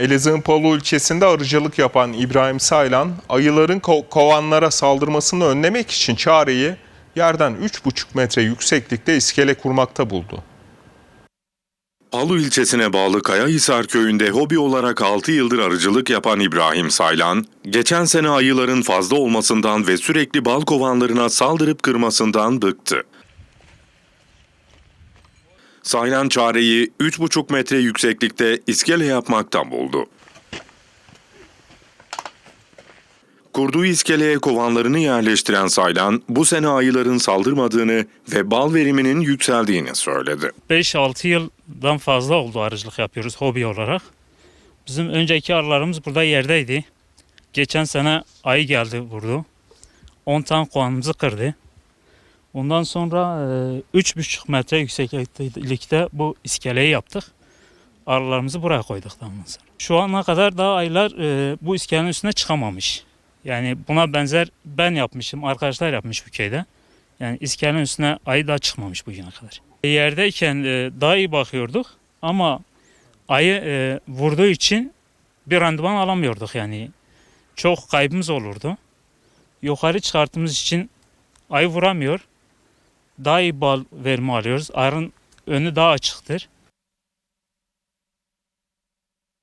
Elazığ'ın Polu ilçesinde arıcılık yapan İbrahim Saylan, ayıların ko- kovanlara saldırmasını önlemek için çareyi yerden 3,5 metre yükseklikte iskele kurmakta buldu. Palu ilçesine bağlı Kayahisar köyünde hobi olarak 6 yıldır arıcılık yapan İbrahim Saylan, geçen sene ayıların fazla olmasından ve sürekli bal kovanlarına saldırıp kırmasından bıktı. Saylan çareyi 3,5 metre yükseklikte iskele yapmaktan buldu. Kurduğu iskeleye kovanlarını yerleştiren Saylan, bu sene ayıların saldırmadığını ve bal veriminin yükseldiğini söyledi. 5-6 yıldan fazla oldu arıcılık yapıyoruz hobi olarak. Bizim önceki arılarımız burada yerdeydi. Geçen sene ayı geldi vurdu. 10 tane kovanımızı kırdı. Ondan sonra e, 3,5 metre yükseklikte bu iskeleyi yaptık. Arılarımızı buraya koyduk ondan sonra. Şu ana kadar daha ayılar e, bu iskelenin üstüne çıkamamış. Yani buna benzer ben yapmışım, arkadaşlar yapmış bu köyde. Yani iskelenin üstüne ayı daha çıkmamış bugüne kadar. Yerdeyken e, daha iyi bakıyorduk ama ayı e, vurduğu için bir randıman alamıyorduk yani. Çok kaybımız olurdu. Yukarı çıkarttığımız için ayı vuramıyor. Daha iyi bal verimi alıyoruz. Arın önü daha açıktır.